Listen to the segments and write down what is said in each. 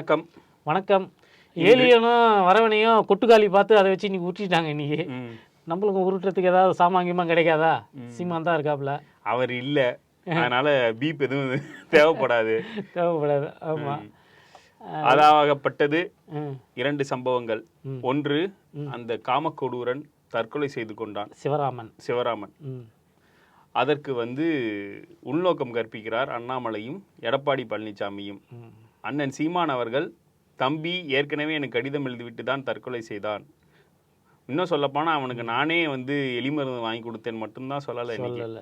வணக்கம். வணக்கம். ஏலியனும் வரவனையும் கொட்டுக்காளி பார்த்து அதை வச்சு இன்னைக்கு உருட்டிட்டாங்க இன்னைக்கு. நம்மளுக்கு உருட்டுறதுக்கு ஏதாவது சாமாங்கியமா கிடைக்காதா? சீமான் தான் இருக்காப்புல. அவர் இல்ல. அதனால பீப் எதுவும் தேவைப்படாது. தேவைப்படாது. ஆமா. அதாகப்பட்டது. இரண்டு சம்பவங்கள். ஒன்று அந்த காமக்கொடூரன் தற்கொலை செய்து கொண்டான். சிவராமன். சிவராமன். அதற்கு வந்து உள்நோக்கம் கற்பிக்கிறார் அண்ணாமலையும் எடப்பாடி பழனிசாமியும். அண்ணன் சீமான் அவர்கள் தம்பி ஏற்கனவே எனக்கு கடிதம் எழுதிவிட்டு தான் தற்கொலை செய்தான். இன்னும் சொல்லப்போனா அவனுக்கு நானே வந்து எலி மருந்து வாங்கி கொடுத்தேன் மட்டும்தான் சொல்லலை சொல்லல.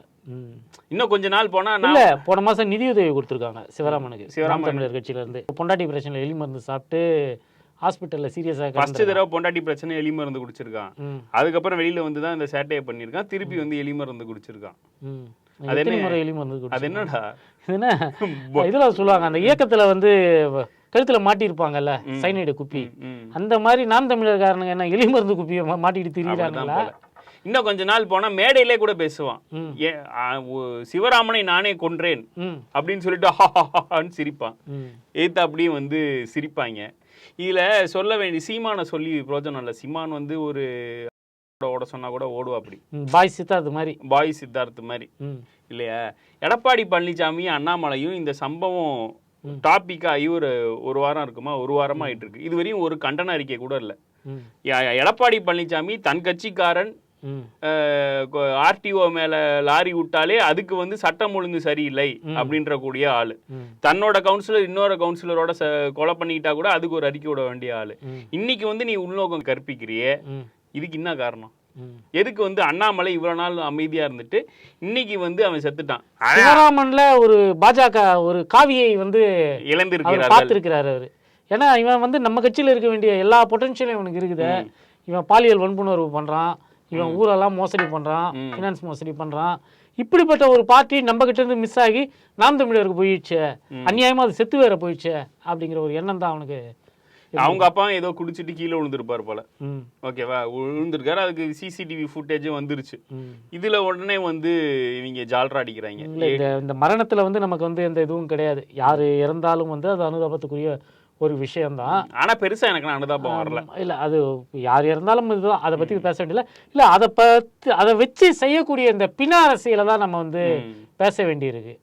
இன்னும் கொஞ்ச நாள் போனா நான் இல்ல போன மாசம் நிதியுதவி கொடுத்துருக்காங்க சிவராமனுக்கு சிவராமன். தமிழர் கட்சியில இருந்து பொண்டாட்டி பிரச்சனை எலி மருந்து சாப்பிட்டு ஹாஸ்பிட்டல்ல சீரியஸாக ஃபர்ஸ்ட் தடவை பொண்டாட்டி பிரச்சனை எலி மருந்து குடிச்சிருக்கான் அதுக்கப்புறம் வெளியில வந்து தான் இந்த சேட்டையை பண்ணியிருக்கான். திருப்பி வந்து எலி மருந்து குடிச்சிருக்கான் அது என்ன? முறை எலி மருந்து அது என்னடா? என்ன? இதுல சொல்லுவாங்க அந்த இயக்கத்துல வந்து கழுத்துல மாட்டியிருப்பாங்கல்ல சைனைடு குப்பி. அந்த மாதிரி நாம் தமிழர்காரனுங்க என்ன எலி மருந்து குப்பியை மாட்டிட்டு திரியிறாங்களா. இன்னும் கொஞ்ச நாள் போனா மேடையிலே கூட பேசுவான். சிவராமனை நானே கொன்றேன் அப்படின்னு சொல்லிட்டு சிரிப்பான். ஏத்து அப்படியே வந்து சிரிப்பாங்க. இதுல சொல்ல வேண்டிய சீமானை சொல்லி பிரோஜனம் இல்லை. சீமான் வந்து ஒரு ஓட சொன்னா கூட ஓடுவா அப்படி. பாய் சித்தார்த் மாதிரி. பாய் சித்தார்த் மாதிரி. இல்லையா? எடப்பாடி பழனிசாமி அண்ணாமலையும் இந்த சம்பவம் டாபிக் ஆகி ஒரு ஒரு வாரம் இருக்குமா? ஒரு வாரமா ஆயிட்டு இருக்கு இது வரையும் ஒரு கண்டன அறிக்கை கூட இல்லை. எடப்பாடி பழனிசாமி தன் கட்சிக்காரன் ஆர்டிஓ மேல லாரி விட்டாலே அதுக்கு வந்து சட்டம் ஒழுங்கு சரியில்லை அப்படின்ற கூடிய ஆளு. தன்னோட கவுன்சிலர் இன்னொரு கவுன்சிலரோட கொலை பண்ணிக்கிட்டா கூட அதுக்கு ஒரு அறிக்கை விட வேண்டிய ஆளு. இன்னைக்கு வந்து நீ உள்நோக்கம் கற்பிக்கிறியே? இதுக்கு என்ன காரணம்? எதுக்கு வந்து அண்ணாமலை இவ்வளவு நாள் அமைதியா இருந்துட்டு இன்னைக்கு வந்து அவன் செத்துட்டான்? சிவராமன்ல ஒரு பாஜக ஒரு காவியை வந்து அவர் இழந்திருக்கிறார்கள் பார்த்துருக்கிறாரு அவரு. ஏன்னா இவன் வந்து நம்ம கட்சியில இருக்க வேண்டிய எல்லா பொட்டன்ஷியலும் இவனுக்கு இருக்குது. இவன் பாலியல் வன்புணர்வு பண்றான். இவன் ஊரெல்லாம் மோசடி பண்றான். ஃபினான்ஸ் மோசடி பண்றான். இப்படிப்பட்ட ஒரு பார்ட்டி நம்ம கிட்ட இருந்து மிஸ் ஆகி நாம் தமிழருக்கு போயிடுச்சு. அநியாயமா அது செத்து வேற போயிடுச்சு அப்படிங்கிற ஒரு எண்ணம் தான் அவனுக்கு அவங்க அப்பா ஏதோ குடிச்சிட்டு கீழே விழுந்திருப்பாரு போல. ஓகேவா? விழுந்திருக்காரு. அதுக்கு சிசிடிவி ஃபுட்டேஜும் வந்துருச்சு. இதுல உடனே வந்து இவங்க ஜால்ரா அடிக்கிறாங்க. இல்ல இந்த மரணத்துல வந்து நமக்கு வந்து எந்த இதுவும் கிடையாது. யாரு இறந்தாலும் வந்து அது அனுதாபத்துக்குரிய ஒரு விஷயம்தான். ஆனா பெருசா எனக்கு நான் அனுதாபம் வரல. இல்ல அது யார் இறந்தாலும் இதுதான். அதை பத்தி பேச வேண்டியல இல்ல அதை பத்தி அதை வச்சு செய்யக்கூடிய இந்த பின அரசியலை தான் நம்ம வந்து. பேச வேண்டியிருக்கு.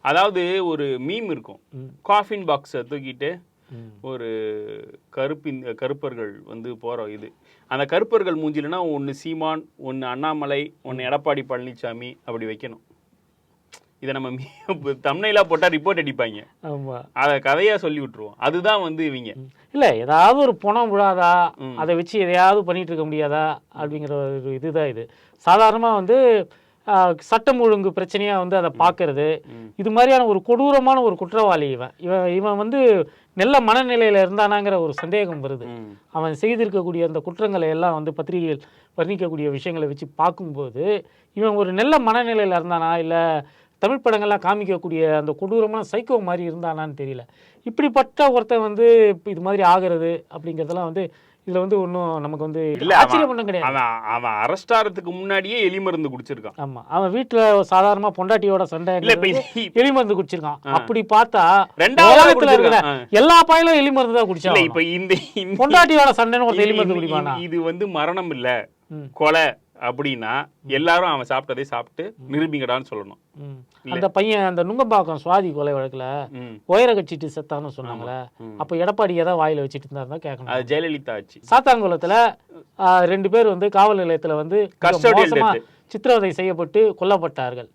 அதாவது ஒரு மீம் இருக்கும். காஃபின் பாக்ஸை தூக்கிட்டு. ஒரு கருப்பின் கருப்பர்கள் வந்து போற இது. அந்த கருப்பர்கள் மூஞ்சிலனா ஒன்னு சீமான் ஒன்னு அண்ணாமலை ஒன்னு எடப்பாடி பழனிசாமி அப்படி வைக்கணும். இதை நம்ம தமிழ்நா போட்டா ரிப்போர்ட் அடிப்பாங்க. ஆமா. அதை கதையா சொல்லி விட்டுருவோம். அதுதான் வந்து இவங்க. இல்ல ஏதாவது ஒரு பணம் விழாதா. அதை வச்சு எதையாவது பண்ணிட்டு இருக்க முடியாதா? அப்படிங்கிற ஒரு இதுதான் இது. சாதாரணமா வந்து சட்டம் ஒழுங்கு பிரச்சனையா வந்து அதை பார்க்கறது. இது மாதிரியான ஒரு கொடூரமான ஒரு குற்றவாளி இவன். இவன் இவன் வந்து நல்ல மனநிலையில இருந்தானாங்கிற ஒரு சந்தேகம் வருது. அவன் செய்திருக்கக்கூடிய அந்த குற்றங்களை எல்லாம் வந்து பத்திரிகையில் வர்ணிக்கக்கூடிய விஷயங்களை வச்சு பார்க்கும்போது இவன் ஒரு நல்ல மனநிலையில் இருந்தானா? இல்லை தமிழ் படங்கள்லாம் காமிக்கக்கூடிய அந்த கொடூரமான சைக்கோ மாதிரி இருந்தானான்னு தெரியல. இப்படிப்பட்ட ஒருத்தன் வந்து இப்ப இது மாதிரி ஆகிறது அப்படிங்கிறதெல்லாம் வந்து இதில் வந்து ஒன்றும் நமக்கு வந்து இல்ல, ஆச்சரியம் ஒன்றும் கிடையாது. அவன் அவன் அரெஸ்ட் ஆகிறதுக்கு முன்னாடியே எலி மருந்து குடிச்சிருக்கான். ஆமா அவன் வீட்டில் சாதாரணமா பொண்டாட்டியோட சண்டை இல்ல எலி மருந்து குடிச்சிருக்கான். அப்படி பார்த்தா ரெண்டாவது இருக்கிற. எல்லா பாயிலும் எலி மருந்து தான் குடிச்சான். இப்ப இந்த பொண்டாட்டியோட சண்டைன்னு ஒருத்தன் எலி மருந்து குடிப்பானா? இது வந்து மரணம் இல்ல. கொலை. அப்படின்னா எல்லாரும் அவன் சாப்பிட்டதை சாப்பிட்டு நிரூபிங்கடான்னு சொல்லணும். அந்த பையன் அந்த நுங்கம்பாக்கம் சுவாதி கொலை வழக்குல. உயர கட்சிட்டு செத்தான்னு சொன்னாங்களே அப்போ எடப்பாடி ஏதாவது வாயில வச்சுட்டு இருந்தாரு தான் கேட்கணும் அது ஜெயலலிதா ஆச்சு. சாத்தாங்குளத்துல ரெண்டு பேர் வந்து காவல் நிலையத்துல வந்து மிக Custodial மோசமா death. சித்திரவதை செய்யப்பட்டு கொல்லப்பட்டார்கள்.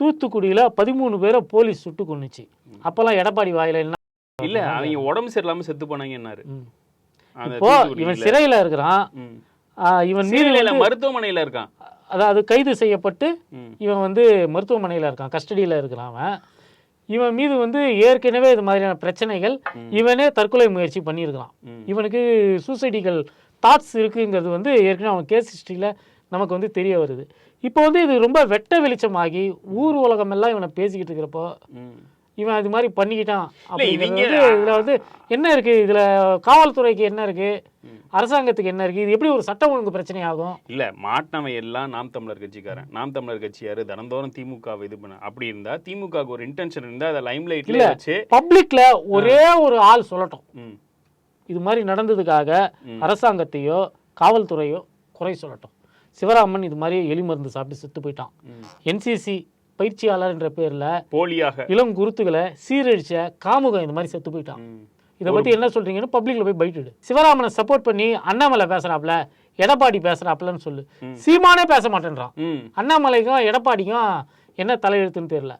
தூத்துக்குடியில பதிமூணு பேரை போலீஸ் சுட்டு கொன்னுச்சு. அப்பெல்லாம் எடப்பாடி வாயில என்ன இல்ல அவங்க உடம்பு சரியில்லாம செத்து போனாங்கன்னாரு. ம். அந்த இப்போ இவன். சிறையில இருக்கிறான். இவன் மீது மருத்துவமனையில இருக்கான் அதாவது கைது செய்யப்பட்டு. இவன் வந்து மருத்துவமனையில் இருக்கான் கஸ்டடியில் இருக்கிறான் அவன் இவன் மீது வந்து ஏற்கனவே இது மாதிரியான பிரச்சனைகள் இவனே தற்கொலை முயற்சி பண்ணியிருக்கிறான். இவனுக்கு சூசைடிக்கல் தாட்ஸ் இருக்குங்கிறது வந்து ஏற்கனவே அவன் கேஸ் ஹிஸ்ட்ரியில் நமக்கு வந்து தெரிய வருது இப்போ வந்து இது ரொம்ப வெட்ட வெளிச்சமாகி ஊர் உலகமெல்லாம் இவனை பேசிக்கிட்டு இருக்கிறப்போ. இவன் இது மாதிரி பண்ணிக்கிட்டான். அப்படிங்கிறது இதுல வந்து என்ன இருக்கு? இதுல காவல்துறைக்கு என்ன இருக்கு? அரசாங்கத்துக்கு என்ன இருக்கு? இது எப்படி ஒரு சட்டம் ஒழுங்கு பிரச்சனை ஆகும் இல்ல மாட்டினவன் எல்லாம் நாம் தமிழர் கட்சிக்காரன். நாம் தமிழர் கட்சி யாரு? தினந்தோறும் திமுக இது பண்ண அப்படி இருந்தா திமுகவுக்கு ஒரு இன்டென்ஷன் இருந்தா அதை லைம் லைட்ல இல்ல. வச்சு பப்ளிக்ல ஒரே ஒரு ஆள் சொல்லட்டும். இது மாதிரி நடந்ததுக்காக. அரசாங்கத்தையோ காவல்துறையோ குறை சொல்லட்டும். சிவராமன் இது மாதிரி எலி மருந்து சாப்பிட்டு செத்து போயிட்டான். என்சிசி பயிற்சியாளர் என்ற பேர்ல போலியாக. இளம் குருத்துகளை சீரழிச்ச காமுகம் இந்த மாதிரி செத்து போயிட்டான். இதை பத்தி என்ன சொல்றீங்கன்னு பப்ளிக்ல போய் பைட்டுடு சிவராமனை சப்போர்ட் பண்ணி அண்ணாமலை பேசுறாப்ல எடப்பாடி பேசுறாப்லன்னு சொல்லு. சீமானே பேச மாட்டேன்றான். அண்ணாமலைக்கும் எடப்பாடிக்கும் என்ன தலையெழுத்துன்னு தெரியல.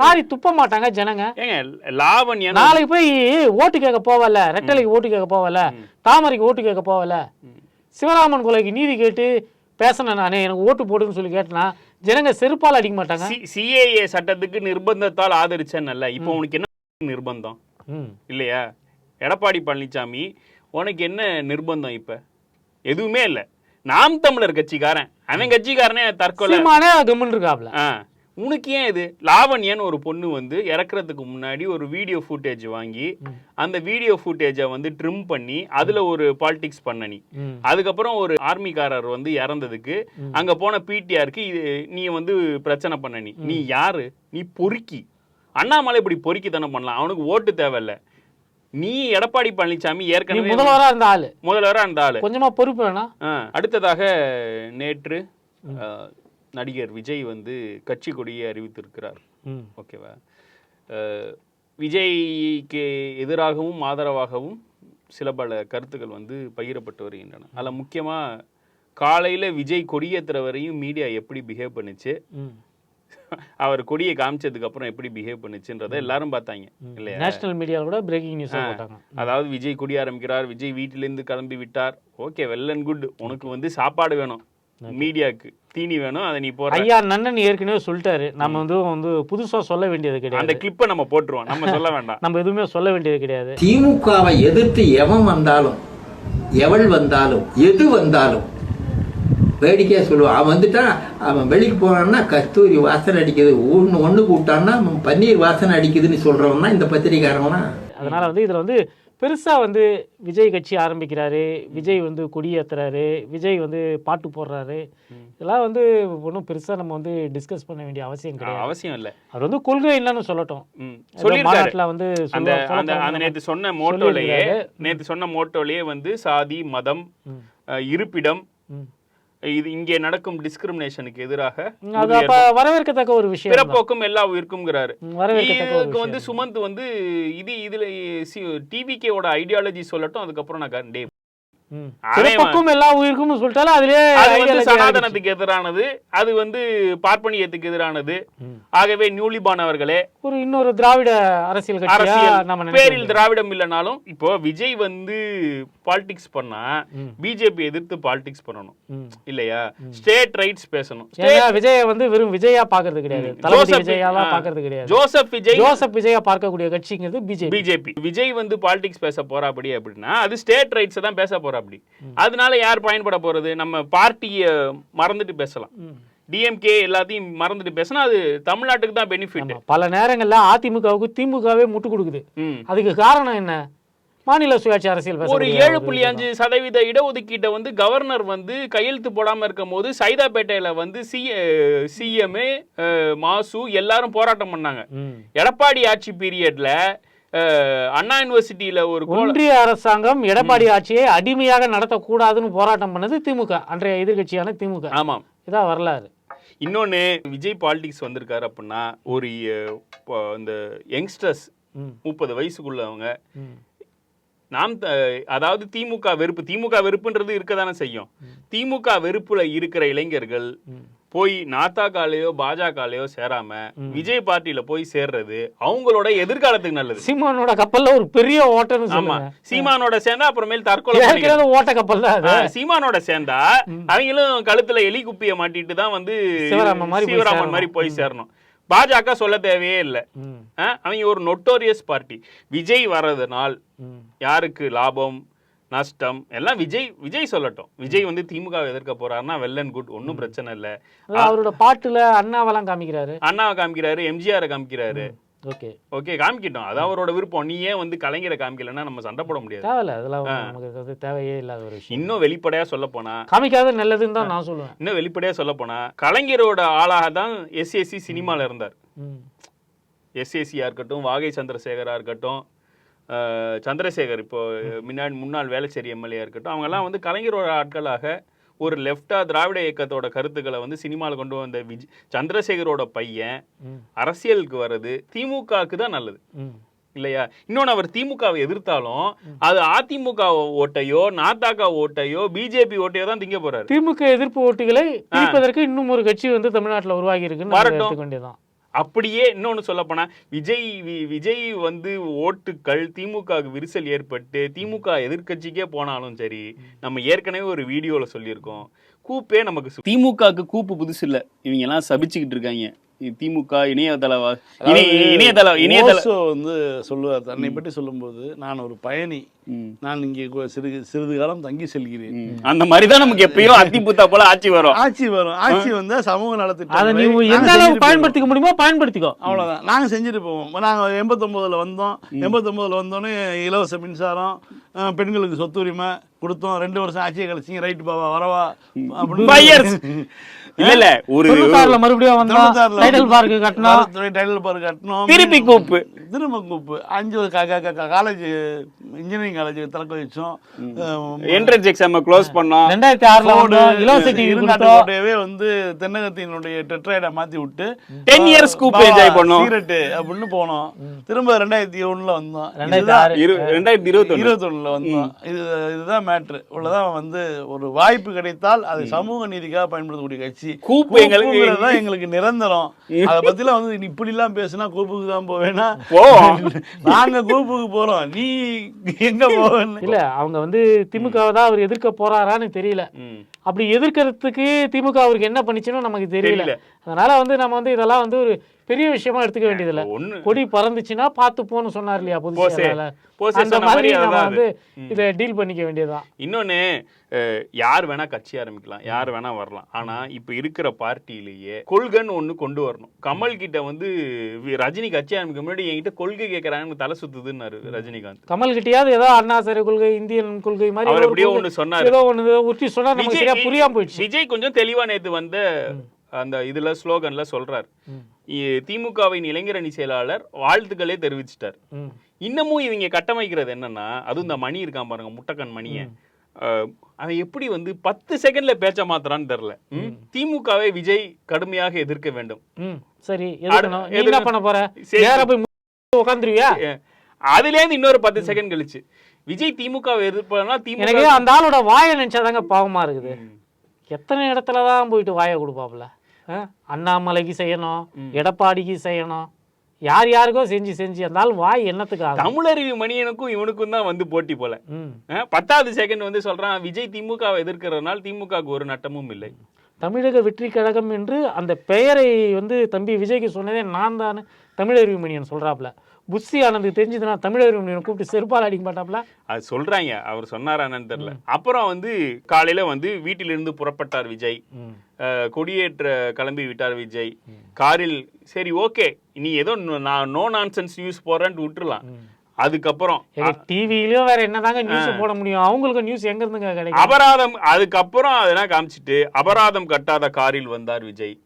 காரி துப்ப மாட்டாங்க ஜனங்க. ஏங்க லாவண்யன்? நாளைக்கு போய் ஓட்டு கேட்க போவல ரெட்டலைக்கு ஓட்டு கேட்க போவல தாமரைக்கு ஓட்டு கேட்க போவல. சிவராமன் கொலைக்கு நீதி கேட்டு பேசினேன் நானே எனக்கு ஓட்டு போடுன்னு சொல்லி கேட்டனா ஜனங்க செருப்பால் அடிக்க மாட்டாங்க? சிஏஏ சட்டத்துக்கு நிர்பந்தத்தால் ஆதரிச்சேன்னல்ல இப்போ உனக்கு என்ன நிர்பந்தம். இல்லையா? எடப்பாடி பழனிசாமி உனக்கு என்ன நிர்பந்தம் இப்ப? எதுவுமே இல்ல. நாம் தமிழர் கட்சிக்காரன். அவன் கட்சிக்காரனே தற்கொலை. கம்முன்னு இருக்காப்ல. உனக்கு ஏன் இது? லாவண்யன் ஒரு பொண்ணு வந்து இறக்குறதுக்கு முன்னாடி ஒரு வீடியோ ஃபுட்டேஜ் வாங்கி அந்த வீடியோ ஃபுட்டேஜை வந்து ட்ரிம் பண்ணி அதுல ஒரு பாலிடிக்ஸ் பண்ண நீ. ம். அதுக்கப்புறம் ஒரு ஆர்மிக்காரர் வந்து இறந்ததுக்கு அங்க போன பிடிஆருக்கு இது நீ வந்து பிரச்சனை பண்ண நீ. யாரு? நீ பொறுக்கி. அண்ணாமலை இப்படி பொறுக்கி தானே பண்ணலாம். அவனுக்கு ஓட்டு தேவையில்ல. நீ எடப்பாடி பழனிசாமி ஏற்கனவே முதல்வரா இருந்த ஆளு. முதல்வரா அந்த ஆளு. கொஞ்சமா பொறுப்பு வேணாம் ஆ, அடுத்ததாக நேற்று நடிகர் விஜய் வந்து கட்சி கொடியை அறிவித்திருக்கிறார். ஓகேவா? விஜய்க்கு எதிராகவும் ஆதரவாகவும் சில பல கருத்துக்கள் வந்து பகிரப்பட்டு வருகின்றன. அதில் முக்கியமாக காலையில் விஜய் கொடியேற்றுற வரையும் மீடியா எப்படி பிஹேவ் பண்ணுச்சு. அவர் கொடியை காமிச்சதுக்கு அப்புறம் எப்படி பிஹேவ் பண்ணுச்சுன்றதை எல்லாரும் பார்த்தாங்க இல்லையா? நேஷனல் மீடியாவில் கூட பிரேக்கிங் நியூஸ் அதாவது விஜய் கொடி ஆரம்பிக்கிறார் விஜய் வீட்டிலேருந்து கிளம்பி விட்டார். ஓகே வெல் அண்ட் குட் உனக்கு வந்து சாப்பாடு வேணும் மீடியாக்கு. தீனி வேணும் அதை நீ போற ஐயா நன்னன் ஏற்கனவே சொல்லிட்டாரு. நம்ம வந்து வந்து புதுசா சொல்ல வேண்டியது கிடையாது. அந்த கிளிப்பை நம்ம போட்டுருவோம். நம்ம சொல்ல வேண்டாம். நம்ம எதுவுமே சொல்ல வேண்டியது கிடையாது. திமுகவை எதிர்த்து எவன் வந்தாலும் எவள் வந்தாலும் எது வந்தாலும் வேடிக்கையா சொல்லுவான் அவன் வந்துட்டான் அவன் வெளிக்கு போனான்னா கஸ்தூரி வாசனை அடிக்குது. ஒன்று ஒன்று கூப்பிட்டான்னா அவன் பன்னீர் வாசனை அடிக்குதுன்னு சொல்றவன் தான் இந்த பத்திரிக்காரவனா அதனால வந்து இதுல வந்து பெருசா வந்து விஜய் கட்சி ஆரம்பிக்கிறாரு விஜய் வந்து கொடியேத்துறாரு விஜய் வந்து பாட்டு போடுறாரு இதெல்லாம் வந்து ஒன்றும் பெருசா நம்ம வந்து டிஸ்கஸ் பண்ண வேண்டிய அவசியம் கிடையாது அவசியம் இல்லை அவர் வந்து கொள்கை என்னன்னு சொல்லட்டும் ம். ஏதோ சொல்லியிருக்காரு மாநாட்டுல வந்து அந்த அந்த. நேத்து சொன்ன மோட்டோலயே. நேத்து சொன்ன மோட்டோலயே வந்து சாதி மதம் இருப்பிடம். இது இங்கே நடக்கும் டிஸ்கிரிமினேஷனுக்கு எதிராக வரவேற்கத்தக்க ஒரு விஷயம். பிறப்போக்கும் எல்லா உயிருக்கும்ங்கிறாரு இதுக்கு வந்து சுமந்த் வந்து இது இதுல டிவிகேவோட ஐடியாலஜி சொல்லட்டும் அதுக்கப்புறம் நான். அவன் பிறப்புக்கும் எல்லா உயிருக்கும் சொல்லிட்டாலும் அதுலயே அது வந்து. சனாதனத்துக்கு எதிரானது அது வந்து பார்ப்பனியத்துக்கு எதிரானது. ஆகவே நியூலிபான் அவர்களே ஒரு இன்னொரு திராவிட அரசியல் அரசியல் பேரில் திராவிடம் இல்லைனாலும் இப்போ விஜய் வந்து பாலிடிக்ஸ் பண்ணா. பிஜேபி எதிர்த்து பாலிடிக்ஸ் பண்ணணும். இல்லையா ஸ்டேட் ரைட்ஸ் பேசணும் விஜய வந்து வெறும் விஜயா பாக்குறது கிடையாது. தளபதி ஆ. பாக்குறது கிடையாது ஜோசப் விஜய் ஜோசப் விஜயா பார்க்கக்கூடிய கட்சிங்கிறது பிஜேபி பிஜேபி விஜய் வந்து பாலிடிக்ஸ் பேச போறாப்படி அப்படின்னா அது ஸ்டேட் ரைட்ஸ் தான் பேச போறாப்படி அதனால யார் பயன்பட போறது? நம்ம பார்ட்டியை மறந்துட்டு பேசலாம். டிஎம்கே எல்லாத்தையும் மறந்துட்டு பேசினா அது தமிழ்நாட்டுக்கு தான் பெனிஃபிட் பல நேரங்கள்ல அதிமுகவுக்கு திமுகவே முட்டு கொடுக்குது. அதுக்கு காரணம் என்ன? மாநில சுயாட்சி அரசியல் ஒரு ஏழு புள்ளி அஞ்சு சதவீத இடஒதுக்கீட்டை வந்து கவர்னர் வந்து கையெழுத்து போடாம இருக்கும் போது சைதாப்பேட்டையில வந்து சி சிஎம் மாசு எல்லாரும் போராட்டம் பண்ணாங்க. எடப்பாடி ஆட்சி பீரியட்ல அண்ணா யூனிவர்சிட்டியில ஒரு ஒன்றிய அரசாங்கம் எடப்பாடி ஆட்சியை அடிமையாக நடத்தக்கூடாதுன்னு போராட்டம் பண்ணது திமுக அன்றைய எதிர்க்கட்சியான திமுக. ஆமாம். இதான் வரலாறு. இன்னொன்னு விஜய் பாலிடிக்ஸ் வந்திருக்காரு அப்படின்னா ஒரு இந்த யங்ஸ்டர்ஸ். முப்பது வயசுக்குள்ளவங்க. நாம் அதாவது திமுக வெறுப்பு திமுக வெறுப்புன்றது இருக்க தானே செய்யும் திமுக வெறுப்புல இருக்கிற இளைஞர்கள். போய் நாத்தாக்காலையோ பாஜகலையோ சேராம விஜய் பார்ட்டியில போய் சேர்றது அவங்களோட எதிர்காலத்துக்கு நல்லது. சீமானோட கப்பல்ல ஒரு பெரிய ஓட்டம்னு ஆமா. சீமானோட சேர்ந்தா அப்புறமேல் தற்கொலை ஓட்ட கப்பல் தான் சீமானோட சேர்ந்தா அவங்களும் கழுத்துல எலி குப்பிய மாட்டிட்டு தான் வந்து சிவராமன் மாதிரி போய் சேரணும். பாஜக சொல்ல தேவையே இல்லை. அவங்க ஒரு நொட்டோரியஸ் பார்ட்டி. விஜய் வர்றதுனால். யாருக்கு லாபம்? நஷ்டம் எல்லாம் விஜய் விஜய் சொல்லட்டும். விஜய் வந்து திமுக எதிர்க்க போறாருன்னா வெல் அண்ட் குட் ஒன்றும் பிரச்சனை இல்லை. அவரோட பாட்டுல அண்ணாவெல்லாம் காமிக்கிறாரு. அண்ணாவை காமிக்கிறாரு எம்ஜிஆரை காமிக்கிறாரு. ஓகே. ஓகே காமிக்கிட்டோம். அது அவரோட விருப்பம். நீ ஏன் வந்து கலைஞரை காமிக்கலன்னா நம்ம சண்டை போட முடியாது. தேவையில்ல அதெல்லாம் நமக்கு தேவையே இல்லாத ஒரு விஷயம். இன்னும் வெளிப்படையா சொல்ல போனா காமிக்காத நல்லதுன்னு தான் நான் சொல்லுவேன். இன்னும் வெளிப்படையா சொல்ல போனா கலைஞரோட ஆளாக தான் எஸ்எஸ்சி சினிமால இருந்தார். எஸ்எஸ்சியா இருக்கட்டும் வாகை சந்திரசேகரா இருக்கட்டும் சந்திரசேகர் இப்போ முன்னாடி முன்னாள் வேளச்சேரி எம்எல்ஏ இருக்கட்டும் அவங்கெல்லாம் வந்து கலைஞரோட ஆட்களாக ஒரு லெஃப்டா திராவிட இயக்கத்தோட கருத்துக்களை வந்து சினிமாவில் கொண்டு வந்த விஜ் சந்திரசேகரோட பையன் அரசியலுக்கு வர்றது திமுகவுக்கு தான் நல்லது. இல்லையா? இன்னொன்று அவர் திமுகவை எதிர்த்தாலும் அது அதிமுக ஓட்டையோ நாத்தாக்கா ஓட்டையோ பிஜேபி ஓட்டையோ தான் திங்க போறாரு. திமுக எதிர்ப்பு ஓட்டுகளை பிரிப்பதற்கு இன்னும் ஒரு கட்சி வந்து தமிழ்நாட்டுல உருவாகி இருக்குன்னு வரட்டும். அப்படியே இன்னொன்னு சொல்ல விஜய் வி- விஜய் வந்து ஓட்டுக்கள் திமுக விரிசல் ஏற்பட்டு திமுக எதிர்க்கட்சிக்கே போனாலும் சரி நம்ம ஏற்கனவே ஒரு வீடியோல சொல்லியிருக்கோம். கூப்பே நமக்கு திமுகவுக்கு கூப்பு புதுசு இல்லை இவங்க எல்லாம் சபிச்சுக்கிட்டு இருக்காங்க. திமுக இணையதள வா- இணை- இணையதள இணையதள வந்து சொல்லுவார். தன்னை பற்றி சொல்லும்போது நான் ஒரு பயணி. நான் இங்கே சிறிது சிறிது காலம் தங்கி செல்கிறேன். அந்த மாதிரி தான் நமக்கு எப்பயும் அத்திபுத்தா போல ஆட்சி வரும். ஆட்சி வரும். ஆட்சி வந்தா சமூக அதை நலத்திட்டம் நீ எந்த அளவுக்கு பயன்படுத்திக்க முடியுமோ பயன்படுத்திக்கோ. அவ்வளவுதான். நாங்க செஞ்சுட்டு போவோம். நாங்க எண்பத்தொன்பதுல வந்தோம். எண்பத்தொன்பதுல வந்தோடனே இலவச மின்சாரம் பெண்களுக்கு சொத்துரிமை கொடுத்தோம். ரெண்டு வருஷம் ஆட்சியை கழிச்சிங்க. ரைட்டு பாவா வரவா. Five years. இல்ல இல்ல ஒரு மறுபடியும் வந்தோம் தொண்ணூத்தாறுல டைடல் பார்க்கு கட்டணும் வர- டைடல் பார்க் கட்டணும் திருப்பி கூப்பு. திரும்ப கூப்பு. அஞ்சு காலேஜ் இன்ஜினியரிங் காலேஜ் திறக்க வச்சோம். என்ட்ரன்ஸ் எக்ஸாம் க்ளோஸ் பண்ணோம். ரெண்டாயிரத்தி ஆறுல ரோடு, வந்தோம் இலவச டிவி கொடுத்தோம். இருநாட்டுக்கோட்டையவே வந்து தென்னகத்தினுடைய டெட்ரைடை மாத்தி விட்டு 10 years கூப்பு enjoy பண்ணோம். சீரட்டு அப்படின்னு போனோம். திரும்ப ரெண்டாயிரத்தி ஒண்ணுல வந்தோம். ரெண்டாயிரத்தி இதுதான் ஆறு. இரு- இருபத்தொன்னுல வந்தோம் இது இதுதான் மேட்ரு உள்ளதான் வந்து ஒரு வாய்ப்பு கிடைத்தால் அது சமூக நீதிக்காக பயன்படுத்தக்கூடிய கட்சி. கூப்பு எங்களுக்கு- கூப்புங்கிறது தான் எங்களுக்கு நிரந்தரம். அதை பத்திலாம் வந்து நீ இப்படி எல்லாம் பேசுனா கூப்புக்கு தான் போவேனா? நாங்க கூப்புக்கு போறோம். நீ எங்க போவேன்னு? இல்ல அவங்க வந்து திமுகவை தான் அவர் எதிர்க்க போறாரான்னு தெரியல. அப்படி எதிர்க்கிறதுக்கு திமுக அவருக்கு என்ன பண்ணிச்சுன்னு நமக்கு தெரியல. அதனால வந்து நம்ம வந்து இதெல்லாம் வந்து ஒரு பெரிய விஷயமா எடுத்துக்க வேண்டியதில்ல. கொடி பறந்துச்சுன்னா பார்த்து போன்னு சொன்னார் இல்லையா போசே. அந்த மாதிரி நம்ம வந்து. இதை டீல் பண்ணிக்க வேண்டியதுதான். இன்னொன்னு யார் வேணா கட்சி ஆரம்பிக்கலாம் யார் வேணா வரலாம். ஆனா இப்ப இருக்கிற பார்ட்டியிலேயே கொள்கைன்னு ஒண்ணு கொண்டு வரணும். கமல் கிட்ட வந்து ரஜினி கட்சி ஆரம்பிக்க முன்னாடி என்கிட்ட கொள்கை கேட்கறாங்கன்னு தலை சுத்துதுன்னாரு ரஜினிகாந்த். கமல் கிட்டயாவது ஏதோ அண்ணா சரி கொள்கை இந்தியன் கொள்கை மாதிரி அவர் எப்படியோ ஒண்ணு சொன்னாரு. ஏதோ ஒண்ணு உருட்டி சொன்னா நமக்கு சரியா புரியாம போயிடுச்சு. விஜய் கொஞ்சம் தெளிவா நேத்து வந்த அந்த இதுல ஸ்லோகன்ல சொல்றாரு. திமுகவின் இளைஞரணி செயலாளர் வாழ்த்துக்களே தெரிவிச்சிட்டார். இன்னமும் இவங்க கட்டமைக்கிறது என்னன்னா அதுவும் இந்த மணி இருக்கான் பாருங்க முட்டக்கன் மணியை. அவன் எப்படி வந்து பத்து செகண்ட்ல பேச்ச மாத்துறான்னு தெரியல? திமுகவை விஜய் கடுமையாக எதிர்க்க வேண்டும். சரி என்ன பண்ண போற? உட்காந்துருவியா அஹ், அதுல இருந்து இன்னொரு பத்து செகண்ட் கழிச்சு. விஜய் திமுகவை எதிர்ப்பா திமுக அந்த ஆளோட வாயை நினைச்சாதாங்க பாவமா இருக்குது. எத்தனை இடத்துல தான் போயிட்டு வாயை கொடுப்பாப்புல? அண்ணாமலைக்கு செய்யணும் எடப்பாடிக்கு செய்யணும் யார் யாருக்கோ செஞ்சு செஞ்சு. ஆள் வாய் என்னத்துக்கு ஆகும் தமிழறிவு மணியனுக்கும் இவனுக்கும் தான் வந்து போட்டி போல. பத்தாவது செகண்ட் வந்து சொல்றான் விஜய் திமுகவை எதிர்க்கிறதுனால திமுகவுக்கு ஒரு நட்டமும் இல்லை. தமிழக வெற்றி கழகம் என்று அந்த பெயரை வந்து தம்பி விஜய்க்கு சொன்னதே நான் தான். தமிழறிவு மணியன் சொல்றாப்புல. புஷி ஆனந்துக்கு தெரிஞ்சதுன்னா தமிழறிவு மணியன் கூப்பிட்டு செருப்பால் அடிக்க மாட்டாப்புல? அது சொல்றாங்க அவர் சொன்னாரான்னு தெரியல. அப்புறம் வந்து காலையில வந்து வீட்டிலிருந்து புறப்பட்டார் விஜய். கொடியேற்ற கிளம்பி விட்டார் விஜய். காரில் சரி ஓகே. நீ ஏதோ நான் நோ நான்சென்ஸ் நியூஸ் போறேன்ட்டு விட்டுறலாம். அதுக்கப்புறம் டிவிலயும் வேற என்னதாங்க நியூஸ் போட முடியும்? அவங்களுக்கு நியூஸ் எங்க இருந்துங்க கிடைக்கும்? அபராதம் அதுக்கப்புறம் அதெல்லாம் காமிச்சிட்டு அபராதம் கட்டாத காரில் வந்தார் விஜய்.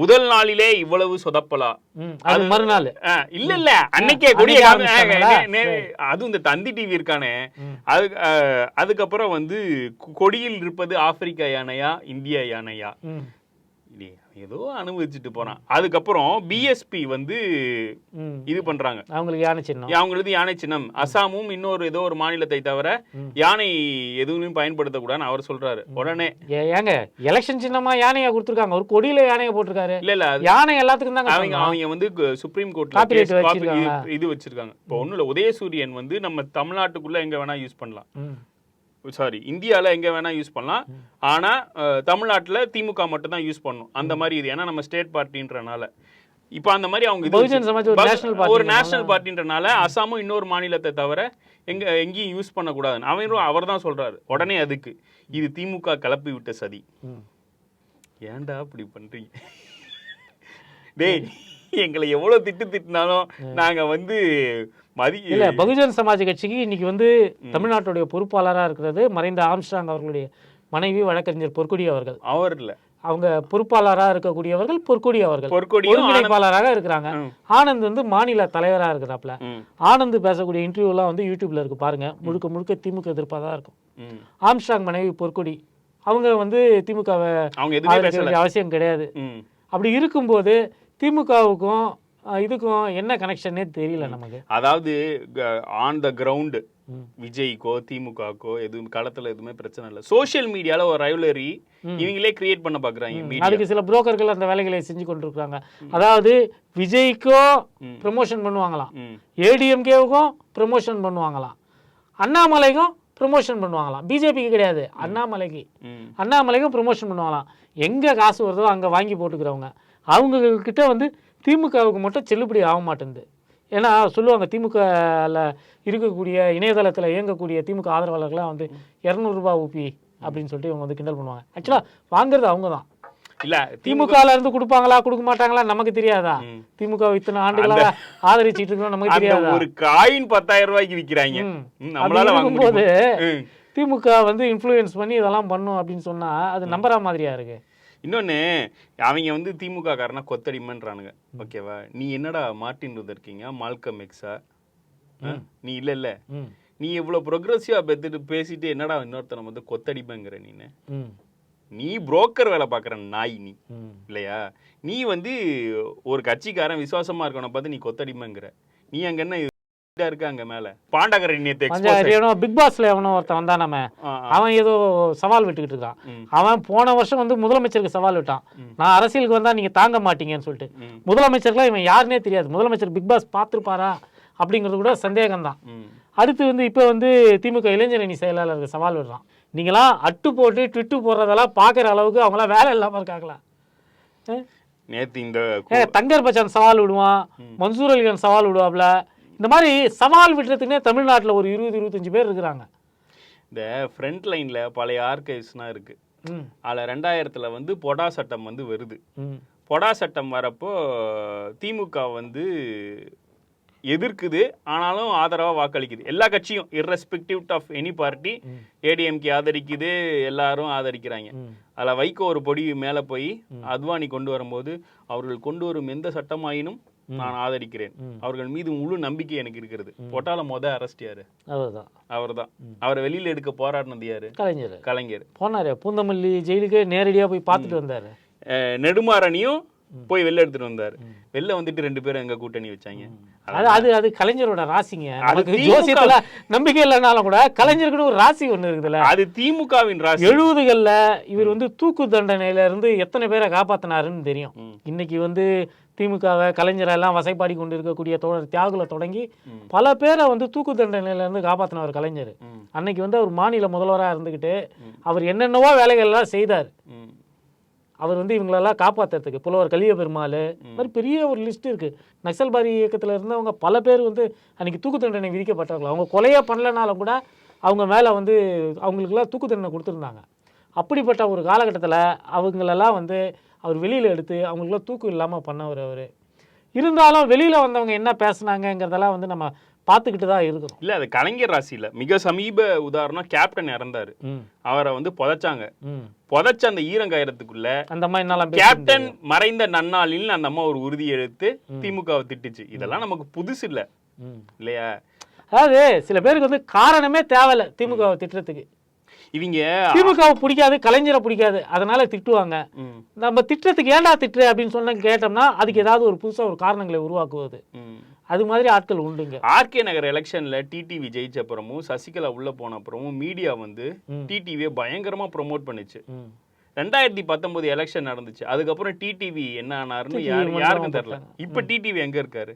முதல் நாளிலே இவ்வளவு சொதப்பலா. அது மறுநாள். இல்ல இல்ல. அன்னைக்கே கொடிய அதுவும் இந்த தந்தி டிவி இருக்கானே. அது அதுக்கப்புறம் வந்து கொடியில் இருப்பது ஆப்பிரிக்கா யானையா இந்தியா யானையா? ஏதோ அனுபவிச்சுட்டு போறான். அதுக்கப்புறம் பிஎஸ்பி வந்து இது பண்றாங்க. அவங்களுக்கு யானை சின்னம். அவங்களது யானை சின்னம். அசாமும் இன்னொரு ஏதோ ஒரு மாநிலத்தை தவிர. யானை எதுவும் பயன்படுத்தக்கூடாதுன்னு அவர் சொல்றாரு. உடனே ஏங்க எலெக்ஷன் சின்னமா யானையா கொடுத்துருக்காங்க. ஒரு கொடியில யானையை போட்டிருக்காரு. இல்ல இல்ல யானை எல்லாத்துக்கும் தாங்க அவங்க. அவங்க வந்து சுப்ரீம் கோர்ட்ல? இது- வச்சிருக்காங்க. இப்போ ஒண்ணும் இல்ல உதயசூரியன் வந்து நம்ம தமிழ்நாட்டுக்குள்ள எங்க வேணா யூஸ் பண்ணலாம். சாரி இந்தியால எங்க வேணா யூஸ் பண்ணலாம். ஆனா அஹ், தமிழ்நாட்டுல திமுக மட்டும் தான் யூஸ் பண்ணணும். அந்த மாதிரி இது. ஏன்னா நம்ம ஸ்டேட் பார்ட்டின்றனால இப்போ அந்த மாதிரி அவங்க ஒரு நேஷனல் பார்ட்டின்றனால அசாமும் இன்னொரு மாநிலத்தை தவிர எங்க எங்கேயும் யூஸ் பண்ணக்கூடாதுன்னு. அவரும் அவர் தான் சொல்றாரு. உடனே அதுக்கு. இது திமுக கிளப்பி விட்ட சதி. ஏன்டா இப்படி பண்றீங்க? டேய் எங்களை எவ்வளவு திட்டு திட்டினாலும் நாங்க வந்து இல்ல பகுஜன் சமாஜ் கட்சிக்கு இன்னைக்கு வந்து தமிழ்நாட்டுடைய பொறுப்பாளரா இருக்கிறது மறைந்த ஆம்ஸ்ட்ராங் அவர்களுடைய மனைவி வழக்கறிஞர் பொற்கொடி அவர்கள். அவர் இல்ல. அவங்க பொறுப்பாளரா இருக்கக்கூடியவர்கள் பொற்கொடி அவர்கள். ஒருங்கிணைப்பாளராக இருக்கிறாங்க. ஆனந்த் வந்து மாநில தலைவரா இருக்கிறாப்ல. ஆனந்த் பேசக்கூடிய இன்டர்வியூலாம் வந்து யூடியூப்ல இருக்கு பாருங்க. முழுக்க முழுக்க திமுக எதிர்ப்பாக தான் இருக்கும். ம். ஆம்ஸ்ட்ராங் மனைவி பொற்கொடி அவங்க வந்து திமுகவை அவசியம் கிடையாது. அப்படி இருக்கும்போது திமுகவுக்கும் இதுக்கும் என்ன கனெக்ஷனே தெரியல நமக்கு. அதாவது ஆன் த கிரவுண்டு. விஜய்க்கோ திமுகக்கோ எதுவும் களத்துல எதுவுமே பிரச்சனை இல்லை. சோஷியல் மீடியால ஒரு ரைவலரி இவங்களே கிரியேட் பண்ண பாக்குறாங்க அதுக்கு சில புரோக்கர்கள் அந்த வேலைகளை செஞ்சு கொண்டிருக்காங்க அதாவது விஜய்க்கும் ப்ரமோஷன் பண்ணுவாங்களாம். ஏடிஎம்கேவுக்கும் ப்ரமோஷன் பண்ணுவாங்களாம். அண்ணாமலைக்கும் ப்ரமோஷன் பண்ணுவாங்களாம். பிஜேபிக்கு கிடையாது. அண்ணாமலைக்கு. அண்ணாமலைக்கும் ப்ரமோஷன் பண்ணுவாங்களாம். எங்கே காசு வருதோ அங்கே வாங்கி போட்டுக்கிறவங்க. அவங்க கிட்ட வந்து திமுகவுக்கு மட்டும் செல்லுபடி ஆக மாட்டேங்குது. ஏன்னா சொல்லுவாங்க திமுகவில் இருக்கக்கூடிய இணையதளத்தில் இயங்கக்கூடிய திமுக ஆதரவாளர்கள்லாம் வந்து இரநூறுபா ஊப்பி அப்படின்னு சொல்லிட்டு இவங்க வந்து கிண்டல் பண்ணுவாங்க. ஆக்சுவலாக வாங்குறது அவங்க தான் இல்ல திமுகல இருந்து கொடுப்பாங்களா கொடுக்க மாட்டாங்களா நமக்கு தெரியாதா? திமுக இத்தனை ஆண்டுகளாக ஆதரிச்சிட்டு இருக்கோம் நமக்கு தெரியாதா? ஒரு காயின் பத்தாயிரம் ரூபாய்க்கு விக்கிறாங்க. ம், நம்மளால வாங்க இருக்கும்போது முடியுமா? ம். திமுக வந்து இன்ஃப்ளூயன்ஸ் பண்ணி இதெல்லாம் பண்ணும் அப்படின்னு சொன்னா அது நம்புற மாதிரியா இருக்கு? இன்னொன்னு அவங்க வந்து திமுக காரனா கொத்தடிமன்றானுங்க ஓகேவா? நீ என்னடா மார்ட்டின் லூதர் கிங்கா மால்கம் எக்ஸா? நீ இல்ல இல்ல நீ இவ்வளவு ப்ரொக்ரெசிவா பெத்துட்டு பேசிட்டு என்னடா இன்னொருத்தனை வந்து கொத்தடிமைங்கிற நீனு? நீ புரோக்கர் வேலை பார்க்குற நாய் நீ. இல்லையா? நீ வந்து ஒரு கட்சிக்காரன் விசுவாசமா இருக்கவனை பார்த்து நீ கொத்தடிமைங்கிற. நீ அங்க என்ன இதா இருக்க அங்க மேல எவனோ பிக் பாஸ்ல எவனோ ஒருத்தன் வந்தான் நம்ம. அவன் ஏதோ சவால் விட்டுக்கிட்டு இருக்கான். அவன் போன வருஷம் வந்து முதலமைச்சருக்கு சவால் விட்டான். நான் அரசியலுக்கு வந்தா நீங்க தாங்க மாட்டீங்கன்னு சொல்லிட்டு. ம். முதலமைச்சருக்குலாம் இவன் யாருனே தெரியாது. முதலமைச்சர் பிக் பாஸ் பார்த்துருப்பாரா அப்படிங்கிறது கூட சந்தேகம்தான். ம். அடுத்து வந்து இப்போ வந்து திமுக இளைஞர் அணி செயலாளருக்கு சவால் விடுறான். நீங்களாம் அட்டு போட்டு ட்விட்டு போடுறதெல்லாம் பார்க்குற அளவுக்கு அவங்களாம் வேலை இல்லாமல் இருக்காங்களா? நேத்து இந்த தங்கர் பச்சான் சவால் விடுவான். மன்சூர் அலிகான் சவால் விடுவாப்ல. இந்த மாதிரி சவால் விடுறதுக்குனே தமிழ்நாட்டில் ஒரு இருபது இருபத்தஞ்சு பேர் இருக்கிறாங்க. இந்த ஃப்ரண்ட் லைன்ல பழைய ஆர்கைவ்ஸ்னா இருக்கு. அதில் ரெண்டாயிரத்துல வந்து பொடா சட்டம் வந்து வருது. பொடா சட்டம் வரப்போ திமுக வந்து எதிர்க்குது ஆனாலும் ஆதரவா வாக்களிக்குது. எல்லா கட்சியும் irrespective of any party ADMK ஆதரிக்குது எல்லாரும் ஆதரிக்கிறாங்க. அதுல வைகோ ஒரு பொடி மேல போய் அத்வானி கொண்டு வரும்போது அவர்கள் கொண்டு வரும் எந்த சட்டமாயினும் நான் ஆதரிக்கிறேன். அவர்கள் மீது முழு நம்பிக்கை எனக்கு இருக்கிறது. பொட்டால மொத அரெஸ்ட் யாரு? அவர்தான். அவரை வெளியில எடுக்க போராடினது யாரு? கலைஞர். கலைஞர். போனாரு. பூந்தமல்லி ஜெயிலுக்கு நேரடியாக போய் பார்த்துட்டு வந்தாரு. நெடுமாறனையும் போய் வெளில எடுத்துட்டு வந்தாரு. வெளில வந்துட்டு ரெண்டு பேரும் எங்க கூட்டணி வச்சாங்க. அது அது அது கலைஞரோட ராசிங்க. திமுக ஜோசியத்துல நம்பிக்கை இல்லைனாலும் கூட கலைஞருக்குன்னு ஒரு ராசி ஒண்ணு இருக்குதுல்ல. அது திமுகவின் ராசி. எழுபதுகள்ல இவர் வந்து தூக்கு தண்டனையில இருந்து எத்தனை பேரை காப்பாத்தினாருன்னு தெரியும். இன்னைக்கு வந்து திமுகவை கலைஞரை எல்லாம் வசைப்பாடி கொண்டு இருக்கக்கூடிய தோழர் தியாகுல தொடங்கி பல பேரை வந்து தூக்கு தண்டனையில இருந்து காப்பாத்தினவர் கலைஞர். அன்னைக்கு வந்து அவர் மாநில முதல்வராக இருந்துக்கிட்டு அவர் என்னென்னவோ வேலைகள் எல்லாம் செய்தார். அவர் வந்து இவங்களெல்லாம் காப்பாத்துறதுக்கு புலவர் கலிய பெருமாள் மாதிரி பெரிய ஒரு லிஸ்ட் இருக்கு. நக்சல்பாரி இயக்கத்தில் இருந்தவங்க பல பேர் வந்து அன்னைக்கு தூக்கு தண்டனை விதிக்கப்பட்டவர்கள். அவங்க கொலையே பண்ணலனாலும் கூட அவங்க மேலே வந்து அவங்களுக்கெல்லாம் தூக்கு தண்டனை கொடுத்துருந்தாங்க. அப்படிப்பட்ட ஒரு காலகட்டத்தில் அவங்களெல்லாம் வந்து அவர் வெளியில் எடுத்து அவங்களுக்குலாம் தூக்கு இல்லாமல் பண்ணவர் அவர். இருந்தாலும் வெளியில் வந்தவங்க என்ன பேசுனாங்கங்கிறதெல்லாம் வந்து நம்ம பார்த்துக்கிட்டு தான் இருக்கிறோம் இல்ல அது கலைஞர் ராசி இல்ல மிக சமீப உதாரணம் கேப்டன் இறந்தாரு. அவரை வந்து புதைச்சாங்க. புதைச்ச அந்த ஈரங்காயிரத்துக்குள்ள அந்த மாதிரி என்னாலாம் கேப்டன் மறைந்த நன்னாளில் அந்த அம்மா ஒரு உறுதி எடுத்து திமுகவை திட்டுச்சு. இதெல்லாம் நமக்கு புதுசு இல்ல. இல்லையா? அதாவது சில பேருக்கு வந்து காரணமே தேவையில்ல திமுகவை திட்டுறதுக்கு. இவங்க திமுகவை பிடிக்காது கலைஞரை பிடிக்காது. அதனால திட்டுவாங்க. நம்ம திட்டத்துக்கு ஏன்டா திட்டு அப்படின்னு சொன்ன கேட்டோம்னா அதுக்கு ஏதாவது ஒரு புதுசா ஒரு காரணங்களை உருவாக்குவது. அது மாதிரி ஆட்கள் உண்டுங்க. ஆர்கே நகர் எலெக்ஷன்ல டிடிவி ஜெயிச்ச அப்புறமும் சசிகலா உள்ள போன அப்புறமும் மீடியா வந்து டிடிவியை பயங்கரமா ப்ரோமோட் பண்ணுச்சு. ரெண்டாயிரத்தி பத்தொன்பது எலெக்ஷன் நடந்துச்சு. அதுக்கப்புறம் டிடிவி என்ன ஆனாருன்னு யாருக்கும் தெரியல. இப்ப டிடிவி எங்க இருக்காரு.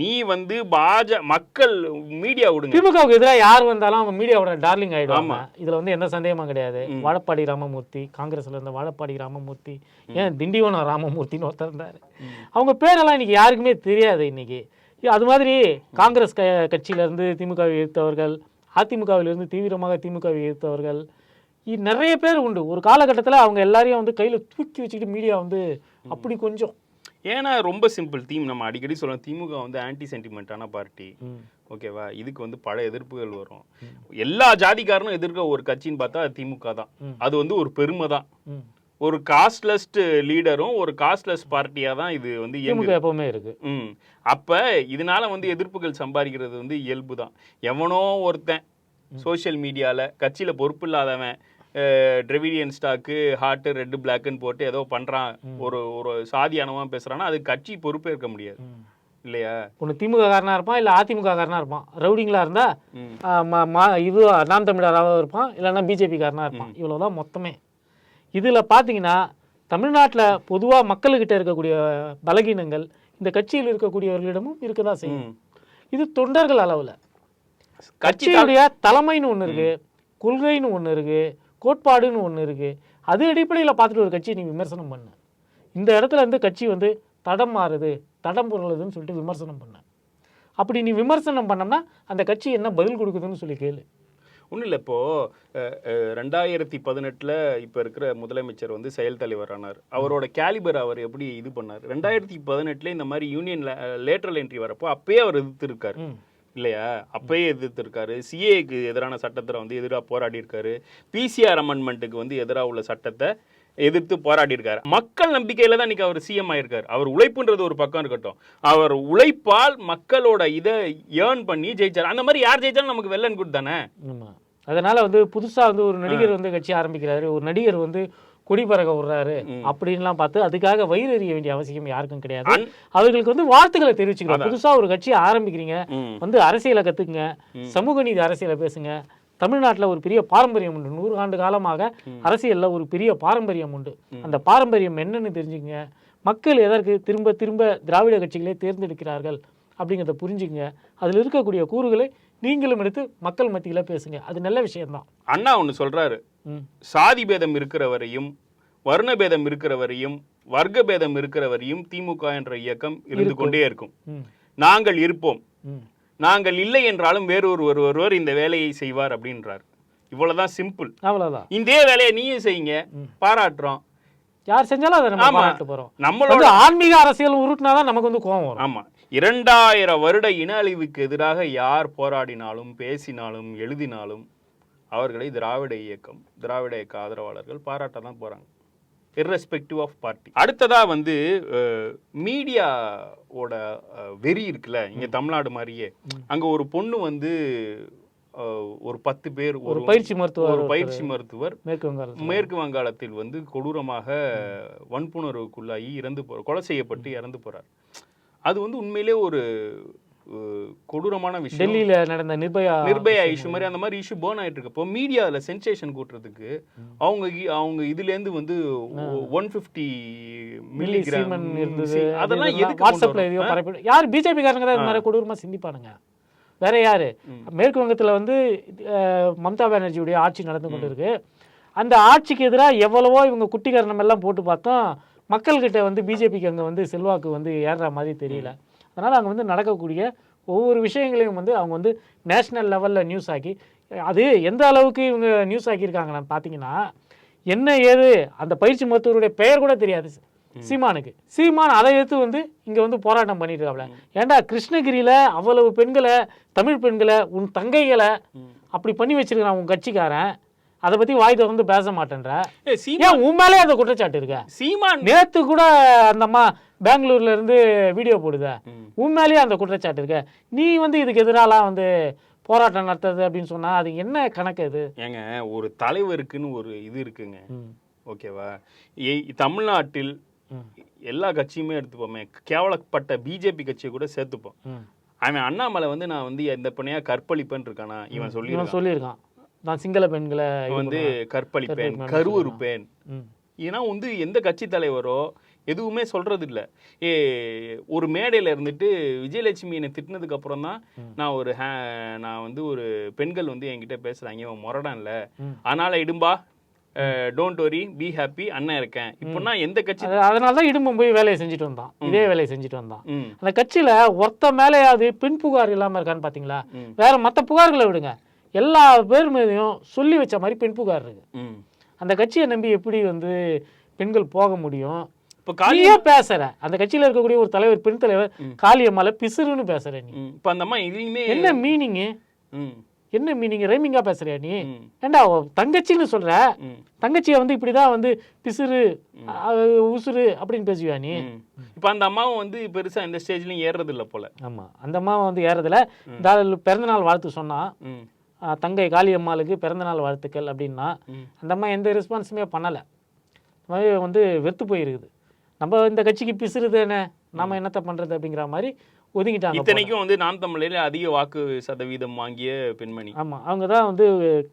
நீ வந்து பாஜ மக்கள் மீடியா விடுங்க. திமுகவுக்கு எதிராக யார் வந்தாலும் அவங்க மீடியாவோட டார்லிங் ஆயிடுவாங்க. ஆமா. இதுல வந்து எந்த சந்தேகமும் கிடையாது. வாழப்பாடி ராமமூர்த்தி காங்கிரஸ்ல இருந்த வாழப்பாடி ராமமூர்த்தி ஏன் திண்டிவனம் ராமமூர்த்தின்னு ஒருத்தர் இருந்தாரு. அவங்க பேரெல்லாம் இன்னைக்கு யாருக்குமே தெரியாது இன்னைக்கு. அது மாதிரி காங்கிரஸ் க கட்சியில இருந்து திமுகவை எதிர்த்தவர்கள் அதிமுகவிலிருந்து தீவிரமாக திமுகவை எதிர்த்தவர்கள் நிறைய பேர் உண்டு. ஒரு காலகட்டத்தில் அவங்க எல்லாரையும் வந்து கையில் தூக்கி வச்சுக்கிட்டு மீடியா வந்து அப்படி கொஞ்சம் ஏன்னா ரொம்ப சிம்பிள் தீம் நம்ம அடிக்கடி சொல்லுவோம் திமுக வந்து ஆன்டி சென்டிமெண்ட்டான பார்ட்டி. ஓகேவா? இதுக்கு வந்து பல எதிர்ப்புகள் வரும். எல்லா ஜாதிக்காரனும் எதிர்க்க ஒரு கட்சின்னு பார்த்தா அது திமுக தான். அது வந்து ஒரு பெருமை தான். ஒரு காஸ்ட்லெஸ்ட் லீடரும் ஒரு காஸ்ட்லெஸ் பார்ட்டியா தான் இது வந்து எப்பவுமே இருக்கு. ம். அப்ப இதனால வந்து எதிர்ப்புகள் சம்பாதிக்கிறது வந்து இயல்பு தான். எவனோ ஒருத்தன் சோஷியல் மீடியால கட்சியில பொறுப்பு இல்லாதவன் டிரெவிடியன் ஸ்டாக்கு ஹார்ட்டு ரெட்டு பிளாக்குன்னு போட்டு ஏதோ பண்றான். ஒரு ஒரு சாதியானவா பேசுறான்னா அது கட்சி பொறுப்பேற்க முடியாது. ம். இல்லையா? ஒன்று திமுக காரனா இருப்பான் இல்லை அதிமுக காரனா இருப்பான். ரவுடிங்களா இருந்தா ம். ஆ, ம- ம- இது நாம் தமிழராக இருப்பான் இல்லைன்னா பிஜேபி காரனா இருப்பான். இவ்வளவுதான் மொத்தமே. இதுல பாத்தீங்கன்னா தமிழ்நாட்டுல பொதுவா மக்கள்கிட்ட இருக்கக்கூடிய பலகீனங்கள் இந்த கட்சியில் இருக்கக்கூடியவர்களிடமும் இருக்கதா செய்யும். ம். இது தொண்டர்கள் அளவுல. கட்சி தா- கட்சியுடைய தலைமைன்னு ஒண்ணு இருக்கு கொள்கைன்னு ஒண்ணு இருக்கு கோட்பாடுன்னு ஒண்ணு இருக்கு. அது அடிப்படையில பார்த்துட்டு ஒரு கட்சியை நீ விமர்சனம் பண்ணு. இந்த இடத்துல இருந்து கட்சி வந்து தடம் மாறுது தடம் புரளுதுன்னு சொல்லிட்டு விமர்சனம் பண்ண. அப்படி நீ விமர்சனம் பண்ணோம்னா அந்த கட்சி என்ன பதில் கொடுக்குதுன்னு சொல்லி கேளு. ஒன்றும் இல்லை இப்போ அஹ், அஹ், ரெண்டாயிரத்தி பதினெட்டில் இப்போ இருக்கிற முதலமைச்சர் வந்து செயல் தலைவர் ஆனார். அவரோட கேலிபர் அவர் எப்படி இது பண்ணார்? ரெண்டாயிரத்தி பதினெட்டுல இந்த மாதிரி யூனியன் லேட்டரல் என்ட்ரி வரப்போ அப்பயே அவர் எதிர்த்திருக்காரு. இல்லையா? அப்பயே எதிர்த்திருக்காரு. சிஏக்கு எதிரான சட்டத்தில் வந்து எதிராக போராடி இருக்காரு பிசிஆர் அமெண்ட்மெண்ட்டுக்கு வந்து எதிராக உள்ள சட்டத்தை எதிர்த்து போராடி இருக்காரு மக்கள் நம்பிக்கையில தான் இன்னைக்கு அவர் சிஎம் ஆயிருக்காரு. அவர் உழைப்புன்றது ஒரு பக்கம் இருக்கட்டும். அவர் உழைப்பால் மக்களோட இதை ஏர்ன் பண்ணி ஜெயிச்சார். அந்த மாதிரி யார் ஜெயிச்சாலும் நமக்கு வெள்ளன் குட் தானே? அதனால வந்து புதுசா வந்து ஒரு நடிகர் வந்து கட்சி ஆரம்பிக்கிறாரு. ஒரு நடிகர் வந்து கொடி பறக்க விடுறாரு அப்படின்லாம் பார்த்து அதுக்காக வயிறு எறிய வேண்டிய அவசியம் யாருக்கும் கிடையாது. அவர்களுக்கு வந்து வாழ்த்துக்களை தெரிவிச்சுக்கலாம் புதுசா ஒரு கட்சி ஆரம்பிக்கிறீங்க. வந்து அரசியலை கத்துக்குங்க. சமூக நீதி அரசியலை பேசுங்க. தமிழ்நாட்டுல ஒரு பெரிய பாரம்பரியம் உண்டு. நூறு ஆண்டு காலமாக அரசியல்ல ஒரு பெரிய பாரம்பரியம் உண்டு. அந்த பாரம்பரியம் என்னன்னு தெரிஞ்சுக்கங்க. மக்கள் எதற்கு திரும்ப திரும்ப திராவிட கட்சிகளே தேர்ந்தெடுக்கிறார்கள் அப்படிங்கிறத புரிஞ்சுக்கங்க. அதில் இருக்கக்கூடிய கூறுகளை நீங்களும் எடுத்து மக்கள் மத்தியில பேசுங்க. அது நல்ல விஷயம்தான். அண்ணா ஒன்று சொல்றாரு. ம் சாதி பேதம் இருக்கிற வரையும் வர்ண பேதம் இருக்கிற வரையும் வர்க்க பேதம் இருக்கிற வரையும் திமுக என்ற இயக்கம் இருந்து கொண்டே இருக்கும். நாங்கள் இருப்போம். நாங்கள் இல்லை என்றாலும் வேறொரு ஒரு ஒருவர் இந்த வேலையை செய்வார் அப்படின்றார். இவ்வளவுதான் சிம்பிள். அவ்வளவுதான். இதே வேலையை நீயும் செய்யுங்க. பாராட்டுறோம். யார் செஞ்சாலும் அதை நம்ம போறோம். நம்மளோட ஆன்மீக அரசியல் உருட்டினாதான் நமக்கு வந்து கோபம் வரும். ஆமா. இரண்டாயிரம் வருட இன அழிவுக்கு எதிராக யார் போராடினாலும் பேசினாலும் எழுதினாலும் அவர்களை திராவிட இயக்கம் திராவிட இயக்க ஆதரவாளர்கள் பாராட்ட தான் போறாங்க. இர்ரெஸ்பெக்டிவ் ஆஃப் பார்ட்டி அடுத்ததா வந்து மீடியாவோட வெறி இருக்குல்ல இங்க தமிழ்நாடு மாதிரியே. அங்க ஒரு பொண்ணு வந்து ஒரு பத்து பேர் ஒரு பயிற்சி மருத்துவர் ஒரு பயிற்சி மருத்துவர் மேற்கு வங்காளத்தில். மேற்கு வங்காளத்தில் வந்து கொடூரமாக வன்புணர்வுக்குள்ளாகி இறந்து போ கொலை செய்யப்பட்டு இறந்து போறார். அது வந்து உண்மையிலே ஒரு கொடூரமான விஷயம். டெல்லியில நடந்த நிர்பயா நிர்பயா இஷ்யூ மாதிரி அந்த மாதிரி இஷ்யூ பேர்ன் ஆயிட்டு இருக்கு. இப்போ மீடியாவில் சென்சேஷன் கூட்டுறதுக்கு அவங்க அவங்க இதுல இருந்து வந்து ஒன் ஃபிஃப்டி மில்லி இருந்தது அதெல்லாம் எதுக்கு வாட்ஸ்அப்ல எதையோ பரப்பி யார்? பிஜேபி காரங்க தான் இது மாதிரி கொடூரமா சிந்திப்பானுங்க. வேற யாரு? மேற்கு வங்கத்துல வந்து மம்தா பானர்ஜியுடைய ஆட்சி நடந்து கொண்டு இருக்கு அந்த ஆட்சிக்கு எதிராக எவ்வளவோ இவங்க குட்டிகரணம் எல்லாம் போட்டு பார்த்தோம். மக்கள்கிட்ட வந்து பிஜேபிக்கு அங்க வந்து செல்வாக்கு வந்து ஏறுற மாதிரி தெரியல. அதனால அங்க வந்து நடக்கக்கூடிய ஒவ்வொரு விஷயங்களையும் வந்து அவங்க வந்து நேஷனல் லெவல்ல நியூஸ் ஆக்கி அது எந்த அளவுக்கு இவங்க நியூஸ் ஆக்கியிருக்காங்கன்னு பார்த்தீங்கன்னா என்ன ஏது அந்த பயிற்சி மருத்துவருடைய பெயர் கூட தெரியாது. சீமானுக்கு. சீமான் அதை எடுத்து வந்து இங்க வந்து போராட்டம் பண்ணிட்டு இருக்காப்ல ஏன்டா கிருஷ்ணகிரியில அவ்வளவு பெண்களை தமிழ் பெண்களை உன் தங்கைகளை அப்படி பண்ணி வச்சிருக்கான் உன் கட்சிக்காரன். அதை பத்தி வாய் திறந்து பேச மாட்டேன்ற. ஏன் உன் மேலே அந்த குற்றச்சாட்டு இருக்க? சீமான் நேத்து கூட அந்த அம்மா பெங்களூர்ல இருந்து வீடியோ போடுத. மேலேயே அந்த குற்றச்சாட்டு இருக்க. நீ வந்து இதுக்கு எதிராலாம் வந்து போராட்டம் நடத்துறது அப்படின்னு சொன்னா அது என்ன கணக்கு இது ஏங்க ஒரு தலைவருக்குன்னு ஒரு இது இருக்குங்க. ஓகேவா? தமிழ்நாட்டில் எல்லா கட்சியுமே எடுத்துப்போமே. கேவலப்பட்ட பிஜேபி கட்சியை கூட சேர்த்துப்போம். அவன் அண்ணாமலை வந்து நான் வந்து எந்த பணியா கற்பழிப்பேன் இருக்கானா? இவன் சொல்லி சொல்லியிருக்கான். நான் சிங்கள பெண்களை வந்து. கற்பழிப்பேன் கருவறுப்பேன். ஏன்னா வந்து எந்த கட்சி தலைவரோ எதுவுமே சொல்றது இல்ல ஏ ஒரு மேடையில இருந்துட்டு விஜயலட்சுமி என்னை திட்டினதுக்கு அப்புறம் தான் நான் ஒரு ஹே- நான் வந்து ஒரு பெண்கள் வந்து என்கிட்ட பேசுறாங்க இவன் முரடான் இல்ல. அதனால இடும்பா டோன்ட் வரி பி ஹாப்பி அண்ணன் இருக்கேன். இப்போ நான் எந்த கட்சி அது- அதனால தான் இடும்பம் போய் வேலையை செஞ்சுட்டு வந்தான். இதே வேலையை செஞ்சுட்டு வந்தான். அந்த கட்சியில ஒருத்த மேலேயாவது பெண் புகார் இல்லாம இருக்கான்னு பாத்தீங்களா. வேற மத்த புகார்களை விடுங்க. எல்லா பேர் மீதையும் சொல்லி வச்ச மாதிரி பெண் புகார் இருக்கு அந்த கட்சியை நம்பி எப்படி வந்து பெண்கள் போக முடியும்? இப்போ காளி நீயே பேசுற. அந்த கட்சியில இருக்கக்கூடிய ஒரு தலைவர் பெண் தலைவர் காளியம்மால பிசுறுன்னு பேசுற நீ. இப்போ அந்த அம்மா இதுலையுமே என்ன மீனிங் ம். என்ன மீனிங் ரைமிங்கா பேசுறியா நீ? ஏண்டா தங்கச்சின்னு சொல்ற? தங்கச்சியை வந்து இப்படிதான் வந்து பிசுறு உசுறு அப்படின்னு பேசுவியா நீ? இப்போ அந்த அம்மாவும் வந்து பெருசா எந்த ஸ்டேஜ்லயும் ஏறுறது இல்ல போல. ஆமா. அந்த அம்மா வந்து ஏறதுல இந்த ஆளு பிறந்தநாள் வாழ்த்து சொன்னா தங்கை காளியம்மாளுக்கு பிறந்தநாள் வாழ்த்துக்கள் அப்படின்னா. அந்த அம்மா எந்த ரெஸ்பான்ஸுமே பண்ணலை. வந்து வெறுத்து போயிருக்குது. நம்ம இந்த கட்சிக்கு பிசுறுது என்ன? நாம என்னத்த பண்றது அப்படிங்கிற மாதிரி ஒதுங்கிட்டாங்க. இத்தனைக்கும் வந்து நாம் தமிழில் அதிக வாக்கு சதவீதம் வாங்கிய பெண்மணி. ஆமா அவங்க தான் வந்து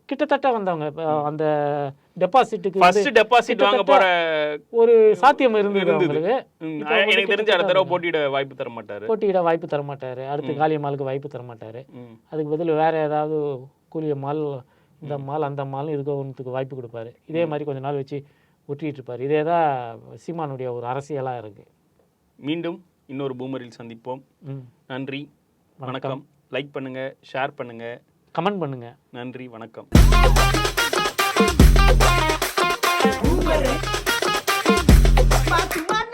கிட்டத்தட்ட வந்தவங்க. அந்த டெபாசிட்டுக்கு ஃபர்ஸ்ட் டெபாசிட் வாங்க போற ஒரு சாத்தியம் இருந்தது. அவங்களுக்கு. எனக்கு தெரிஞ்ச அடுத்த தடவை போட்டியிட வாய்ப்பு தர மாட்டாரு. போட்டியிட வாய்ப்பு தர மாட்டாரு. அடுத்து காளியம்மாளுக்கு வாய்ப்பு தர மாட்டாரு. அதுக்கு பதில் வேற ஏதாவது கூலியம்மாள் இந்த மால் அந்த மால் இதுக்கு ஒன்றுத்துக்கு வாய்ப்பு கொடுப்பாரு. இதே மாதிரி கொஞ்ச நாள் வச்சு ஒட்டிட்டு இருப்பாரு. இதே தான் சீமானுடைய ஒரு அரசியலா இருக்கு. மீண்டும் இன்னொரு பூமரில் சந்திப்போம். ம். நன்றி. வணக்கம். லைக் பண்ணுங்க ஷேர் பண்ணுங்க. கமெண்ட் பண்ணுங்க. நன்றி வணக்கம். Fatima